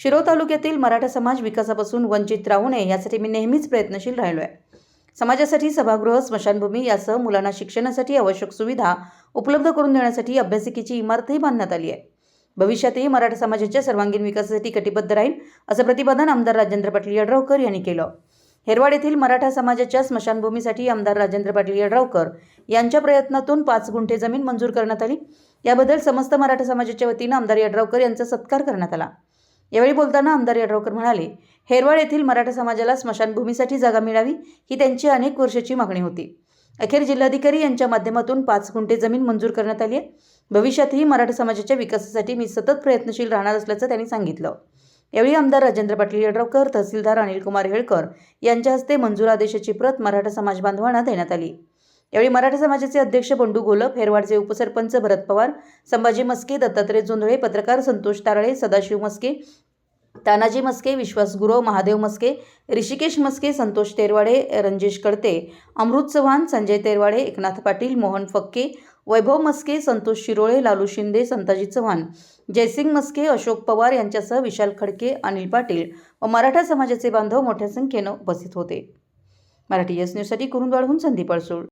शिरोळ तालुक्यातील मराठा समाज विकासापासून वंचित राहू नये यासाठी मी नेहमीच प्रयत्नशील राहिलो आहे समाजासाठी सभागृह स्मशानभूमी यासह मुलांना शिक्षणासाठी आवश्यक सुविधा उपलब्ध करून देण्यासाठी अभ्यासिकेची इमारतही बांधण्यात आली आहे. भविष्यातही मराठा समाजाच्या सर्वांगीण विकासासाठी कटिबद्ध राहील असं प्रतिपादन आमदार राजेंद्र पाटील यड्रावकर यांनी केलं. हेरवाड येथील मराठा समाजाच्या स्मशानभूमीसाठी आमदार राजेंद्र पाटील यड्रावकर यांच्या प्रयत्नातून पाच गुंठे जमीन मंजूर करण्यात आली. याबद्दल समस्त मराठा समाजाच्या वतीनं आमदार यड्रावकर यांचा सत्कार करण्यात आला. यावेळी बोलताना आमदार यड्रावकर म्हणाले हेरवळ येथील मराठा समाजाला स्मशानभूमीसाठी जागा मिळावी ही त्यांची अनेक वर्षाची मागणी होती. अखेर जिल्हाधिकारी यांच्या माध्यमातून पाच गुंठे जमीन मंजूर करण्यात आली आहे. भविष्यातही मराठा समाजाच्या विकासासाठी मी सतत प्रयत्नशील राहणार असल्याचं त्यांनी सांगितलं. यावेळी आमदार राजेंद्र पाटील यड्रावकर तहसीलदार अनिल कुमार हेळकर यांच्या हस्ते मंजूर आदेशाची प्रत मराठा समाज बांधवांना देण्यात आली. यावेळी मराठा समाजाचे अध्यक्ष बंडू गोलप हेरवाडचे उपसरपंच भरत पवार संभाजी मस्के दत्तात्रय जोंधळे पत्रकार संतोष तारळे सदाशिव मस्के तानाजी मस्के विश्वास गुरव महादेव मस्के ऋषिकेश मस्के संतोष तेरवाडे रंजेश कडते अमृत चव्हाण संजय तेरवाडे एकनाथ पाटील मोहन फक्के वैभव मस्के संतोष शिरोळे लालू शिंदे संताजी चव्हाण जयसिंग मस्के अशोक पवार यांच्यासह विशाल खडके अनिल पाटील व मराठा समाजाचे बांधव मोठ्या संख्येनं उपस्थित होते. मराठी एस न्यूजसाठी कुरुंदवाडहून संदीप अडसूळ.